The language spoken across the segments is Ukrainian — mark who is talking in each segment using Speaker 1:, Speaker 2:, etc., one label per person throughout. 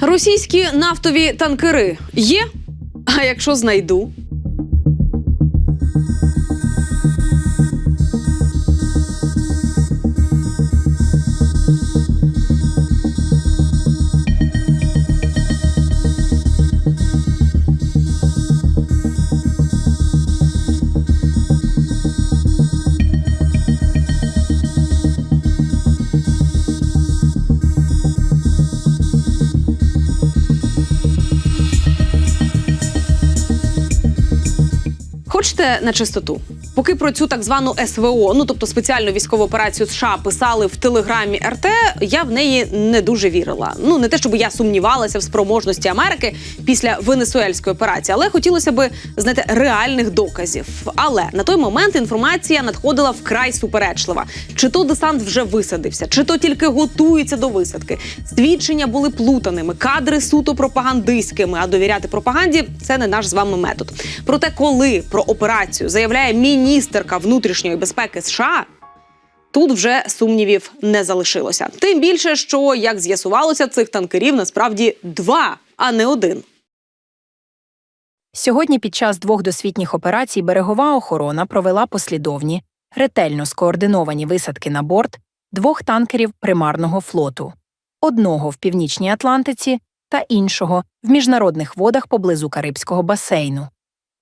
Speaker 1: Російські нафтові танкери є? А якщо знайду? Хочете на чистоту? Поки про цю так звану СВО, ну тобто спеціальну військову операцію США, писали в телеграмі РТ, я в неї не дуже вірила. Ну не те, щоб я сумнівалася в спроможності Америки після венесуельської операції, але хотілося би знаєте, реальних доказів. Але на той момент інформація надходила вкрай суперечлива. Чи то десант вже висадився, чи то тільки готується до висадки. Свідчення були плутаними, кадри суто пропагандистськими. А довіряти пропаганді це не наш з вами метод. Проте, коли про операцію заявляє міністерка внутрішньої безпеки США. Тут вже сумнівів не залишилося. Тим більше, що як з'ясувалося, цих танкерів насправді два, а не один.
Speaker 2: Сьогодні під час двох досвітніх операцій берегова охорона провела послідовні, ретельно скоординовані висадки на борт двох танкерів примарного флоту одного в північній Атлантиці та іншого в міжнародних водах поблизу Карибського басейну.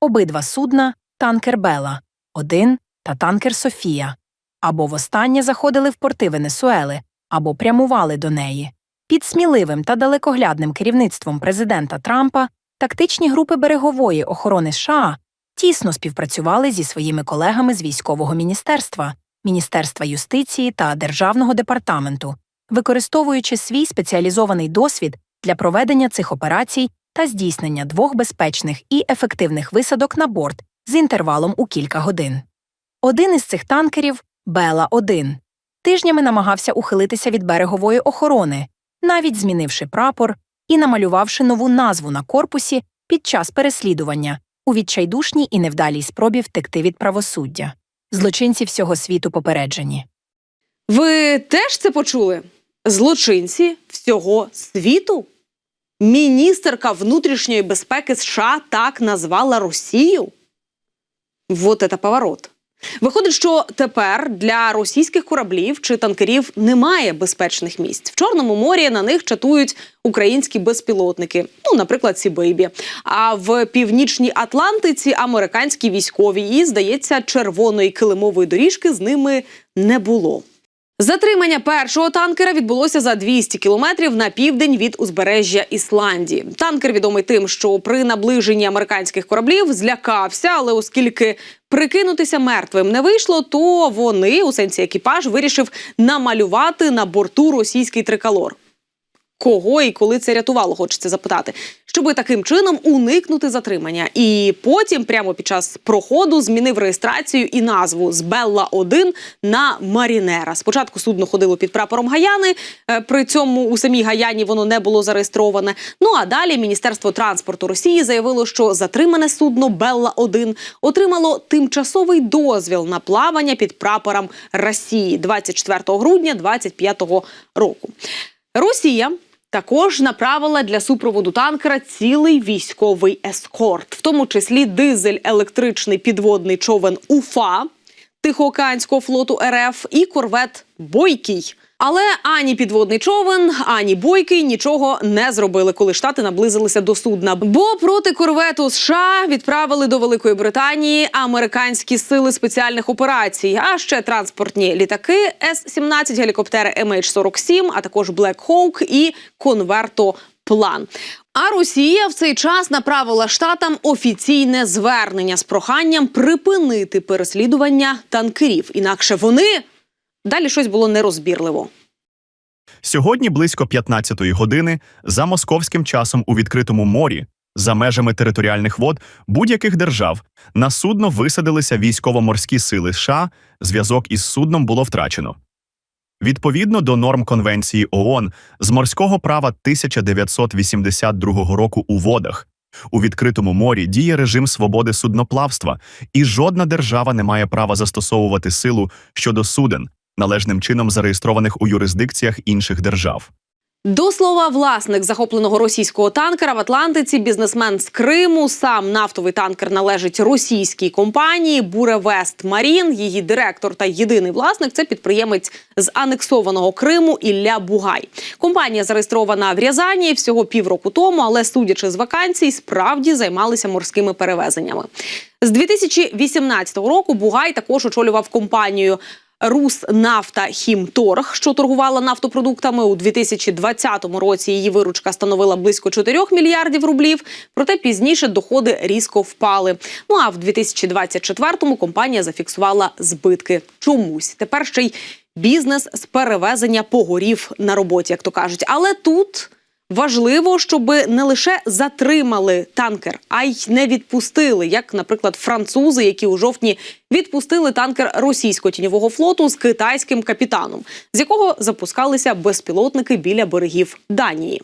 Speaker 2: Обидва судна танкер Бела 1 та танкер Софія або востаннє заходили в порти Венесуели, або прямували до неї. Під сміливим та далекоглядним керівництвом президента Трампа тактичні групи берегової охорони США тісно співпрацювали зі своїми колегами з військового міністерства, Міністерства юстиції та Державного департаменту, використовуючи свій спеціалізований досвід для проведення цих операцій та здійснення двох безпечних і ефективних висадок на борт з інтервалом у кілька годин. Один із цих танкерів Бела 1 тижнями намагався ухилитися від берегової охорони, навіть змінивши прапор і намалювавши нову назву на корпусі під час переслідування у відчайдушній і невдалій спробі втекти від правосуддя. Злочинці всього світу попереджені.
Speaker 1: Ви теж це почули? Злочинці всього світу? Міністерка внутрішньої безпеки США так назвала Росію? Вот это поворот. Виходить, що тепер для російських кораблів чи танкерів немає безпечних місць. В Чорному морі на них чатують українські безпілотники, ну, наприклад, Сібейбі. А в північній Атлантиці американські військові. І, здається, червоної килимової доріжки з ними не було. Затримання першого танкера відбулося за 200 кілометрів на південь від узбережжя Ісландії. Танкер відомий тим, що при наближенні американських кораблів злякався, але оскільки прикинутися мертвим не вийшло, то вони у сенсі екіпаж вирішив намалювати на борту російський триколор. Кого і коли це рятувало, хочеться запитати, щоби таким чином уникнути затримання. І потім, прямо під час проходу, змінив реєстрацію і назву з Белла 1 на Марінера. Спочатку судно ходило під прапором Гаяни. е, При цьому у самій Гаяні воно не було зареєстроване. Ну а далі Міністерство транспорту Росії заявило, що затримане судно Белла 1 отримало тимчасовий дозвіл на плавання під прапором Росії 24 грудня 2025 року. Росія також направила для супроводу танкера цілий військовий ескорт, в тому числі дизель електричний підводний човен Уфа Тихоокеанського флоту РФ і корвет Бойкий. Але ані підводний човен, ані бойкий нічого не зробили, коли штати наблизилися до судна. Бо проти корвету США відправили до Великої Британії американські сили спеціальних операцій, а ще транспортні літаки С-17, гелікоптери MH-47, а також Black Hawk і конвертоплан. А Росія в цей час направила штатам офіційне звернення з проханням припинити переслідування танкерів. Інакше вони далі щось було нерозбірливо.
Speaker 3: Сьогодні близько 15-ї години за московським часом у відкритому морі, за межами територіальних вод будь-яких держав, на судно висадилися військово-морські сили США, зв'язок із судном було втрачено. Відповідно до норм Конвенції ООН з морського права 1982 року у водах, у відкритому морі діє режим свободи судноплавства, і жодна держава не має права застосовувати силу щодо суден, належним чином зареєстрованих у юрисдикціях інших держав.
Speaker 1: До слова, власник захопленого російського танкера в Атлантиці, бізнесмен з Криму. Сам нафтовий танкер належить російській компанії Буревест Марін. Її директор та єдиний власник це підприємець з анексованого Криму Ілля Бугай. Компанія зареєстрована в Рязані всього півроку тому, але судячи з вакансій, справді займалися морськими перевезеннями. З 2018 року Бугай також очолював компанію. Руснафта Хімторг, що торгувала нафтопродуктами у 2020 році. Її виручка становила близько 4 мільярдів рублів. Проте пізніше доходи різко впали. Ну а в 2024-му компанія зафіксувала збитки. Чомусь тепер ще й бізнес з перевезення погорів на роботі, як то кажуть. Але тут Важливо, щоб не лише затримали танкер, а й не відпустили, як, наприклад, французи, які у жовтні відпустили танкер російського тіньового флоту з китайським капітаном, з якого запускалися безпілотники біля берегів Данії.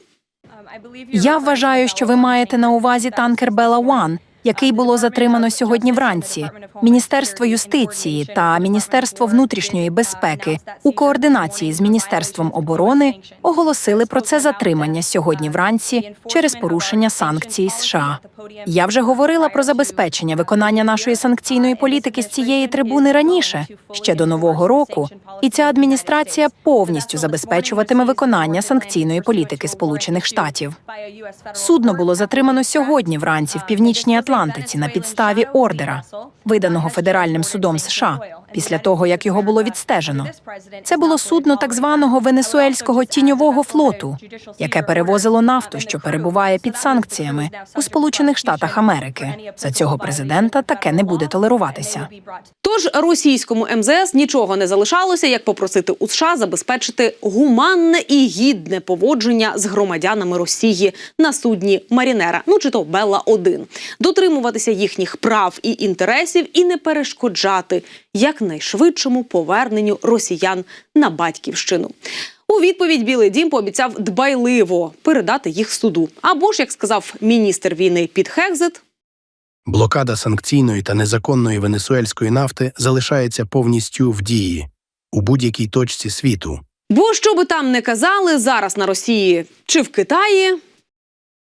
Speaker 2: Я вважаю, що ви маєте на увазі танкер Бела One, який було затримано сьогодні вранці. Міністерство юстиції та Міністерство внутрішньої безпеки у координації з Міністерством оборони оголосили про це затримання сьогодні вранці через порушення санкцій США. Я вже говорила про забезпечення виконання нашої санкційної політики з цієї трибуни раніше, ще до нового року. І ця адміністрація повністю забезпечуватиме виконання санкційної політики Сполучених Штатів. Судно було затримано сьогодні вранці в північній Атлантиці на підставі ордера, виданого федеральним судом США, після того як його було відстежено. Це було судно так званого венесуельського тіньового флоту, яке перевозило нафту, що перебуває під санкціями у Сполучених Штатах Америки. За цього президента таке не буде толеруватися.
Speaker 1: Тож російському МЗС нічого не залишалося, як попросити у США забезпечити гуманне і гідне поводження з громадянами Росії на судні Марінера, ну чи то Белла 1 дотримуватися їхніх прав і інтересів і не перешкоджати якнайшвидшому поверненню росіян на батьківщину. У відповідь Білий Дім пообіцяв дбайливо передати їх суду. Або ж, як сказав міністр війни Піт Хекзет,
Speaker 4: Блокада санкційної та незаконної венесуельської нафти залишається повністю в дії у будь-якій точці світу.
Speaker 1: Бо що би там не казали зараз на Росії чи в Китаї,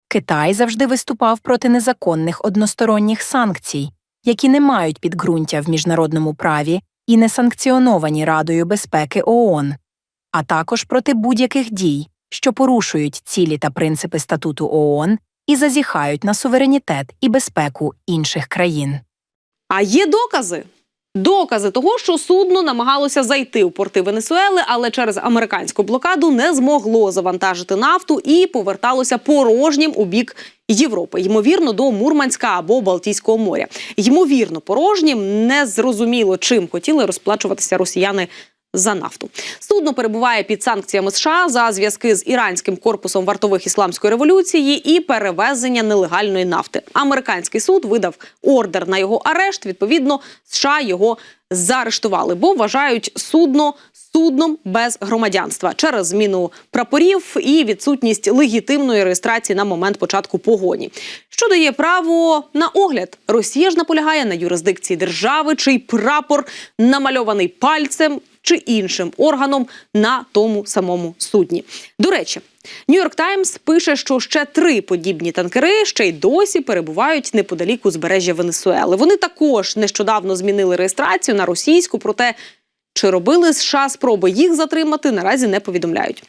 Speaker 2: Китай завжди виступав проти незаконних односторонніх санкцій, які не мають підґрунтя в міжнародному праві і не санкціоновані Радою безпеки ООН, а також проти будь-яких дій, що порушують цілі та принципи статуту ООН і зазіхають на суверенітет і безпеку інших країн.
Speaker 1: а є докази. Докази того, що судно намагалося зайти у порти Венесуели, але через американську блокаду не змогло завантажити нафту і поверталося порожнім у бік Європи, ймовірно, до Мурманська або Балтійського моря. Ймовірно, порожнім не зрозуміло, чим хотіли розплачуватися росіяни за нафту. Судно перебуває під санкціями США за зв'язки з іранським корпусом вартових ісламської революції і перевезення нелегальної нафти. Американський суд видав ордер на його арешт. Відповідно, США його заарештували, бо вважають судно судном без громадянства через зміну прапорів і відсутність легітимної реєстрації на момент початку погоні. Що дає право на огляд? Росія ж наполягає на юрисдикції держави, чий прапор намальований пальцем чи іншим органом на тому самому судні. До речі, Нью-Йорк Таймс пише, що ще три подібні танкери ще й досі перебувають неподалік узбережжя Венесуели. Вони також нещодавно змінили реєстрацію на російську, проте чи робили США спроби їх затримати, наразі не повідомляють.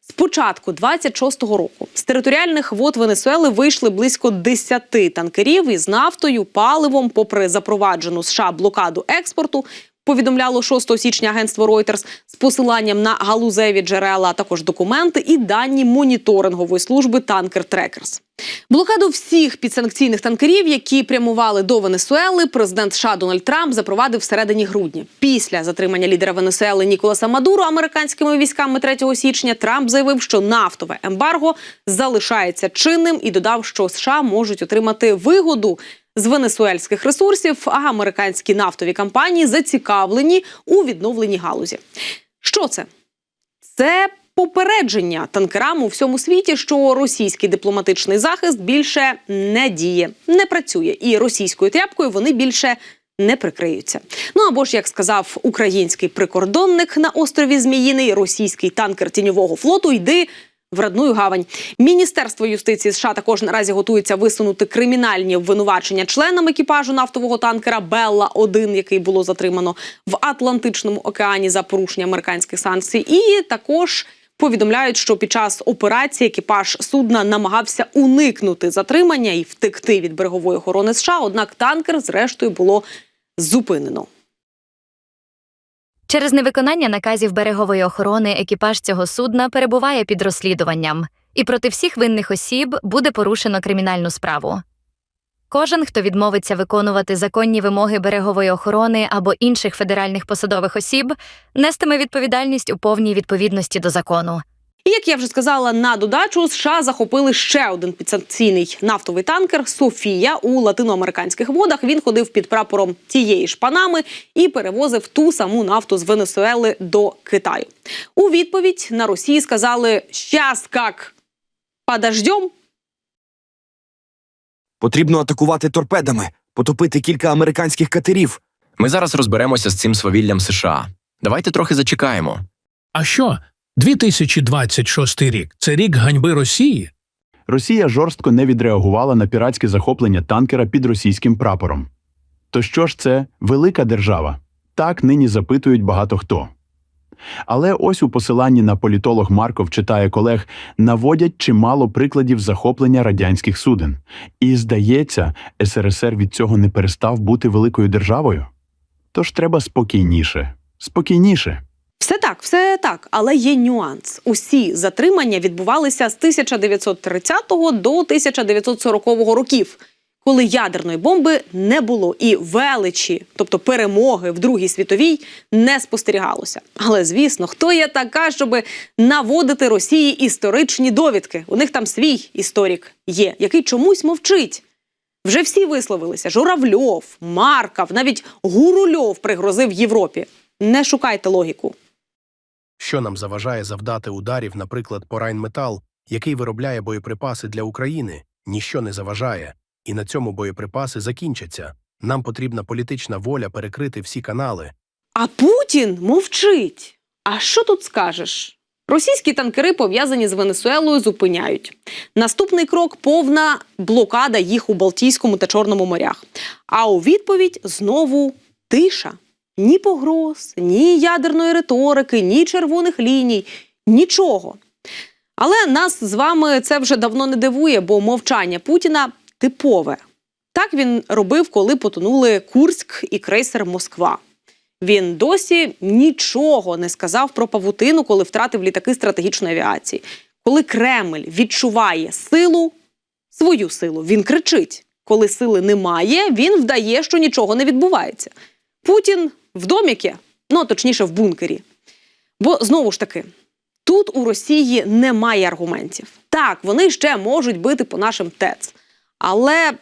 Speaker 1: З початку 26-го року з територіальних вод Венесуели вийшли близько 10 танкерів із нафтою, паливом, попри запроваджену США блокаду експорту. Повідомляло 6 січня агентство Reuters з посиланням на галузеві джерела, а також документи і дані моніторингової служби Танкер Трекерс. Блокаду всіх підсанкційних танкерів, які прямували до Венесуели, президент США Дональд Трамп запровадив всередині грудня. Після затримання лідера Венесуели Ніколаса Мадуро американськими військами 3 січня Трамп заявив, що нафтове ембарго залишається чинним і додав, що США можуть отримати вигоду з венесуельських ресурсів, а американські нафтові компанії зацікавлені у відновленні галузі. Що це? Це попередження танкерам у всьому світі, що російський дипломатичний захист більше не діє, не працює, і російською тряпкою вони більше не прикриються. Ну або ж, як сказав український прикордонник на острові Зміїний, російський танкер тіньового флоту йди в родную гавань. Міністерство юстиції США також наразі готується висунути кримінальні обвинувачення членам екіпажу нафтового танкера Белла 1 який було затримано в Атлантичному океані за порушення американських санкцій. І також повідомляють, що під час операції екіпаж судна намагався уникнути затримання і втекти від берегової охорони США. Однак танкер, зрештою, було зупинено.
Speaker 5: Через невиконання наказів берегової охорони екіпаж цього судна перебуває під розслідуванням, і проти всіх винних осіб буде порушено кримінальну справу. Кожен, хто відмовиться виконувати законні вимоги берегової охорони або інших федеральних посадових осіб, нестиме відповідальність у повній відповідності до закону.
Speaker 1: І як я вже сказала, на додачу США захопили ще один підсанкційний нафтовий танкер Софія у латиноамериканських водах. Він ходив під прапором тієї ж Панами і перевозив ту саму нафту з Венесуели до Китаю. У відповідь на Росії сказали: «Щас як подождем,
Speaker 6: Потрібно атакувати торпедами, потопити кілька американських катерів.
Speaker 7: Ми зараз розберемося з цим свавіллям США. Давайте трохи зачекаємо.
Speaker 8: А що? 2026 рік це рік ганьби Росії.
Speaker 9: Росія жорстко не відреагувала на піратське захоплення танкера під російським прапором. То що ж це велика держава? Так нині запитують багато хто. Але ось у посиланні на політолог Марков читає колег, наводять чимало прикладів захоплення радянських суден. І, здається, СРСР від цього не перестав бути великою державою. Тож треба спокійніше, спокійніше.
Speaker 1: Все так, все так, але є нюанс. Усі затримання відбувалися з 1930 до 1940 років, коли ядерної бомби не було і величі, тобто перемоги в Другій світовій, не спостерігалося. Але звісно, хто є така, щоб наводити Росії історичні довідки? У них там свій історик є, який чомусь мовчить. Вже всі висловилися: Журавльов, Марков, навіть Гурульов пригрозив Європі. Не шукайте логіку.
Speaker 4: Що нам заважає завдати ударів, наприклад, по Райнметал, який виробляє боєприпаси для України, ніщо не заважає, і на цьому боєприпаси закінчаться. Нам потрібна політична воля перекрити всі канали.
Speaker 1: А Путін мовчить. А що тут скажеш? Російські танкери, пов'язані з Венесуелою, зупиняють. Наступний крок повна блокада їх у Балтійському та Чорному морях. А у відповідь знову тиша. Ні погроз, ні ядерної риторики, ні червоних ліній, нічого. Але нас з вами це вже давно не дивує, бо мовчання Путіна типове. Так він робив, коли потонули Курськ і крейсер Москва. Він досі нічого не сказав про павутину, коли втратив літаки стратегічної авіації. Коли Кремль відчуває силу, свою силу, він кричить. Коли сили немає, він вдає, що нічого не відбувається. Путін в доміки, ну точніше, в бункері. Бо знову ж таки, тут у Росії немає аргументів. Так, вони ще можуть бити по нашим ТЕЦ, але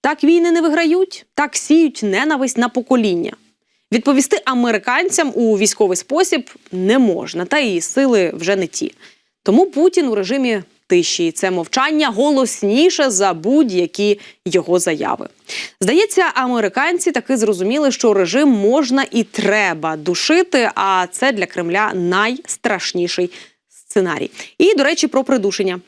Speaker 1: так війни не виграють, так сіють ненависть на покоління. Відповісти американцям у військовий спосіб не можна, та і сили вже не ті. Тому Путін у режимі тиші і це мовчання голосніше за будь-які його заяви. Здається, американці таки зрозуміли, що режим можна і треба душити, а це для Кремля найстрашніший сценарій. І, до речі, про придушення.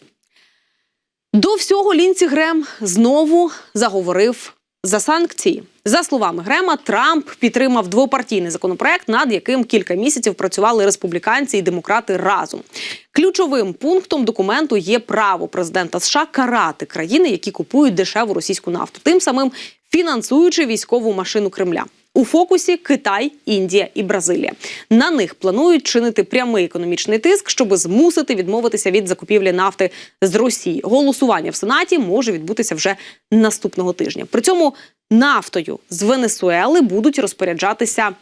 Speaker 1: До всього Лінці Грем знову заговорив за санкції. За словами Грема, Трамп підтримав двопартійний законопроект, над яким кілька місяців працювали республіканці і демократи разом. Ключовим пунктом документу є право президента США карати країни, які купують дешеву російську нафту, тим самим фінансуючи військову машину Кремля. У фокусі Китай, Індія і Бразилія. На них планують чинити прямий економічний тиск, щоб змусити відмовитися від закупівлі нафти з Росії. Голосування в Сенаті може відбутися вже наступного тижня. При цьому нафтою з Венесуели будуть розпоряджатися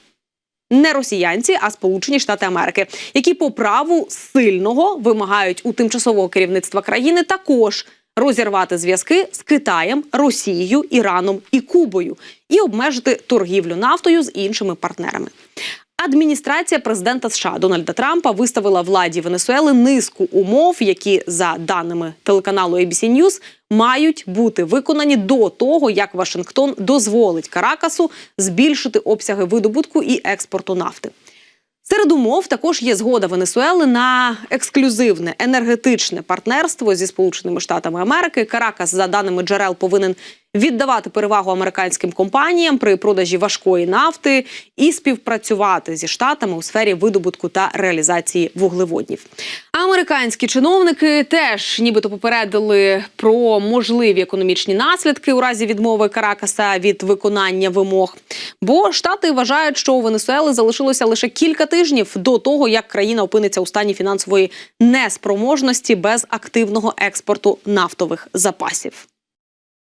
Speaker 1: не росіянці, а Сполучені Штати Америки, які по праву сильного вимагають у тимчасового керівництва країни також розірвати зв'язки з Китаєм, Росією, Іраном і Кубою і обмежити торгівлю нафтою з іншими партнерами. Адміністрація президента США Дональда Трампа виставила владі Венесуели низку умов, які за даними телеканалу ABC News, мають бути виконані до того, як Вашингтон дозволить Каракасу збільшити обсяги видобутку і експорту нафти. Серед умов також є згода Венесуели на ексклюзивне енергетичне партнерство зі Сполученими Штатами Америки. Каракас, за даними джерел, повинен віддавати перевагу американським компаніям при продажі важкої нафти і співпрацювати зі штатами у сфері видобутку та реалізації вуглеводнів. Американські чиновники теж нібито попередили про можливі економічні наслідки у разі відмови Каракаса від виконання вимог. Бо штати вважають, що у Венесуели залишилося лише кілька тижнів до того, як країна опиниться у стані фінансової неспроможності без активного експорту нафтових запасів.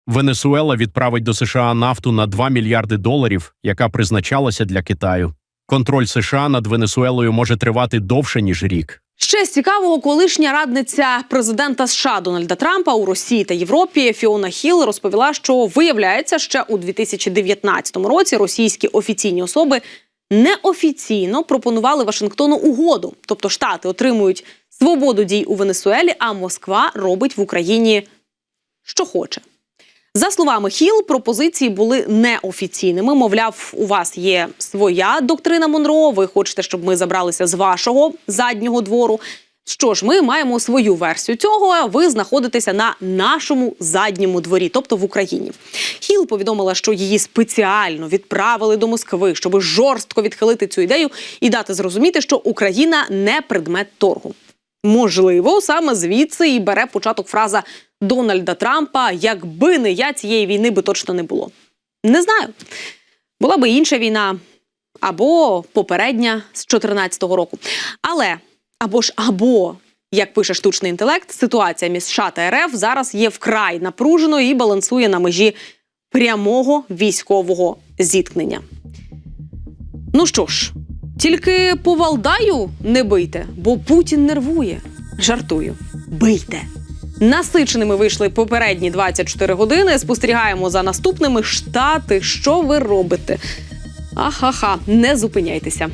Speaker 10: Венесуела відправить до США нафту на 2 мільярди доларів, яка призначалася для Китаю. Контроль США над Венесуелою може тривати довше ніж рік.
Speaker 1: Ще з цікавого, колишня радниця президента США Дональда Трампа у Росії та Європі Фіона Хіл розповіла, що виявляється, ще у 2019 році російські офіційні особи неофіційно пропонували Вашингтону угоду, тобто штати отримують свободу дій у Венесуелі, а Москва робить в Україні що хоче. За словами Хіл, пропозиції були неофіційними. Мовляв, у вас є своя доктрина Монро. Ви хочете, щоб ми забралися з вашого заднього двору. Що ж, ми маємо свою версію цього. а Ви знаходитеся на нашому задньому дворі, тобто в Україні. Хіл повідомила, що її спеціально відправили до Москви, щоб жорстко відхилити цю ідею і дати зрозуміти, що Україна не предмет торгу. Можливо, саме звідси і бере початок фраза Дональда Трампа: якби не я цієї війни би точно не було. Не знаю. Була би інша війна або попередня з 2014 року. Але або ж або. Як пише штучний інтелект, ситуація між США та РФ зараз є вкрай напруженою і балансує на межі прямого військового зіткнення. Ну що ж, тільки по Валдаю не бийте, бо Путін нервує. Жартую, бийте. Насиченими вийшли попередні 24 години. Спостерігаємо за наступними штати. Що ви робите? Ахаха, не зупиняйтеся.